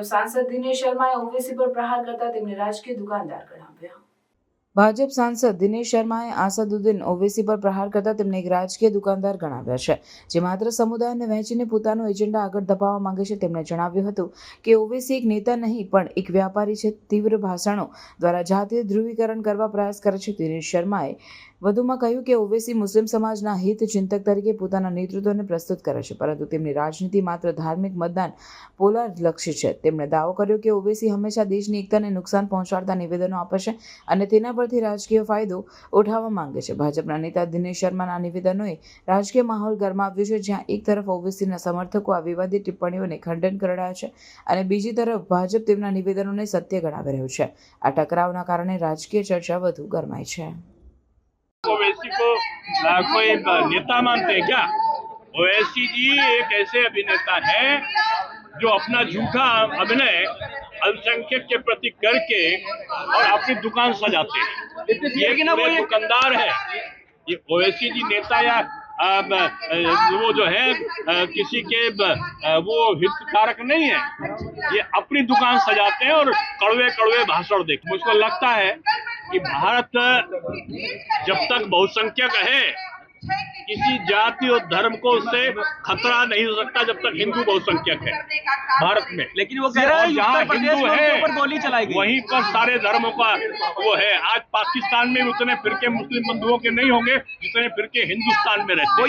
ભાજપ સાંસદ દિનેશ શર્માએ ઓવેસી પર પ્રહાર કરતા તેમને રાજકીય દુકાનદાર ગણાવ્યા ભાજપ સાંસદ દિનેશ શર્માએ આસાદુદ્દીન ઓવેસી પર પ્રહાર કરતા તેમને એક રાજકીય દુકાનદાર ગણાવ્યા છે. જે માત્ર સમુદાયને વહેંચીને પોતાનો એજન્ડા આગળ દબાવવા માંગે છે તેમણે જણાવ્યું હતું કે ઓવેસી એક નેતા નહીં, પણ એક વ્યાપારી છે. તીવ્ર ભાષણો દ્વારા જાતીય ધ્રુવીકરણ કરવા પ્રયાસ કરે છે દિનેશ શર્માએ. વધુમાં કહ્યું કે ઓવેસી મુસ્લિમ સમાજના હિત ચિંતક તરીકે પોતાના નેતૃત્વને પ્રસ્તુત કરે છે, પરંતુ તેમની રાજનીતિ માત્ર ધાર્મિક મતદાન પોલાર લક્ષી છે. તેમણે દાવો કર્યો કે ઓવેસી હંમેશા દેશની એકતાને નુકસાન પહોંચાડતા નિવેદનો આપે છે અને તેના પરથી રાજકીય ફાયદો ઉઠાવવા માંગે છે ભાજપના નેતા દિનેશ શર્માના નિવેદનોએ રાજકીય માહોલ ગરમાવ્યો છે જ્યાં એક તરફ ઓવેસીના સમર્થકો આ વિવાદિત ટિપ્પણીઓને ખંડન કરી રહ્યા છે અને બીજી તરફ ભાજપ તેમના નિવેદનોને સત્ય ગણાવી રહ્યું છે આ ટકરાવના કારણે રાજકીય ચર્ચા વધુ गरमाई છે ओवैसी को आ, कोई नेता मानते हैं क्या ओवैसी जी एक ऐसे अभिनेता हैं जो अपना झूठा अभिनय अल्पसंख्यक के प्रति करके और अपनी दुकान सजाते हैं। ये दुकानदार है। ये ओवैसी जी नेता या वो जो है किसी के वो हितकारक नहीं है। ये अपनी दुकान सजाते हैं और कड़वे कड़वे भाषण देते मुझको लगता है कि भारत जब तक बहुसंख्यक है किसी जाति और धर्म को उससे खतरा नहीं हो सकता जब तक हिंदू बहुसंख्यक है भारत में। लेकिन वो कह रहे और जहाँ हिंदू है गोली चलाई गई। वहीं पर सारे धर्मों का वो है। आज पाकिस्तान में उतने फिरके मुस्लिम बंधुओं के नहीं होंगे जितने फिरके हिंदुस्तान में रहते हैं।